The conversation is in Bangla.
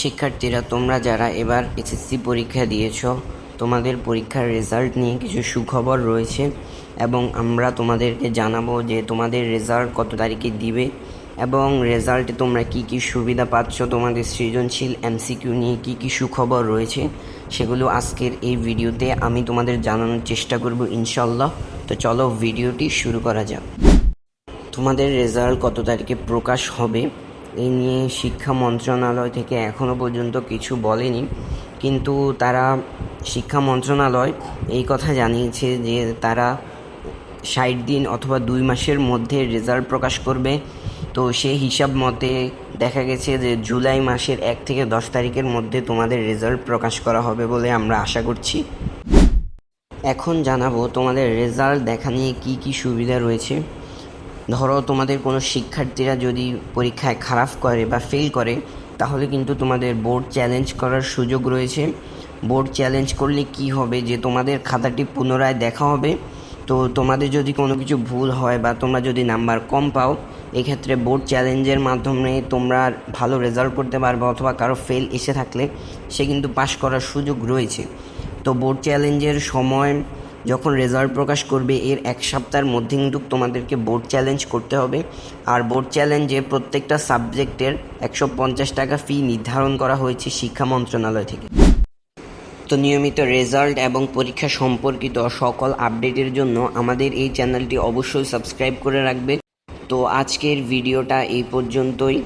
শিক্ষার্থীরা, তোমরা যারা এবার এসএসসি পরীক্ষা দিয়েছ, তোমাদের পরীক্ষার রেজাল্ট নিয়ে কিছু সুখবর রয়েছে এবং আমরা তোমাদেরকে জানাব যে তোমাদের রেজাল্ট কত তারিখে দিবে এবং রেজাল্টে তোমরা কি কি সুবিধা পাচ্ছ তোমাদের সৃজনশীল এমসিকিউ নিয়ে কি কি সুখবর রয়েছে সেগুলো আজকের এই ভিডিওতে আমি তোমাদের জানানোর চেষ্টা করব ইনশাল্লাহ তো চলো ভিডিওটি শুরু করা যাক। তোমাদের রেজাল্ট কত তারিখে প্রকাশ হবে এই নিয়ে শিক্ষা মন্ত্রণালয় থেকে এখনও পর্যন্ত কিছু বলেনি। কিন্তু তারা শিক্ষা মন্ত্রণালয় এই কথা জানিয়েছে যে তারা ষাট দিন অথবা দুই মাসের মধ্যে রেজাল্ট প্রকাশ করবে। তো সেই হিসাব মতে দেখা গেছে যে জুলাই মাসের এক থেকে দশ তারিখের মধ্যে তোমাদের রেজাল্ট প্রকাশ করা হবে বলে আমরা আশা করছি। এখন জানাব তোমাদের রেজাল্ট দেখা নিয়ে কী কী সুবিধা রয়েছে। ধরো তোমাদের কোনো শিক্ষার্থীরা যদি পরীক্ষায় খারাপ করে বা ফেল করে, তাহলে কিন্তু তোমাদের বোর্ড চ্যালেঞ্জ করার সুযোগ রয়েছে। বোর্ড চ্যালেঞ্জ করলে কি হবে যে তোমাদের খাতাটি পুনরায় দেখা হবে। তো তোমাদের যদি কোনো কিছু ভুল হয় বা তোমরা যদি নাম্বার কম পাও, এক্ষেত্রে বোর্ড চ্যালেঞ্জের মাধ্যমে তোমরা ভালো রেজাল্ট করতে পারবে অথবা কারও ফেল এসে থাকলে, সে কিন্তু পাশ করার সুযোগ রয়েছে। তো বোর্ড চ্যালেঞ্জের সময় যখন রেজাল্ট প্রকাশ করবে, এর এক সপ্তাহের মধ্যে কিন্তু তোমাদেরকে বোর্ড চ্যালেঞ্জ করতে হবে। আর বোর্ড চ্যালেঞ্জে প্রত্যেকটা সাবজেক্টের একশো পঞ্চাশ টাকা ফি নির্ধারণ করা হয়েছে শিক্ষা মন্ত্রণালয় থেকে। তো নিয়মিত রেজাল্ট এবং পরীক্ষা সম্পর্কিত সকল আপডেটের জন্য আমাদের এই চ্যানেলটি অবশ্যই সাবস্ক্রাইব করে রাখবে। তো আজকের ভিডিওটা এই পর্যন্তই।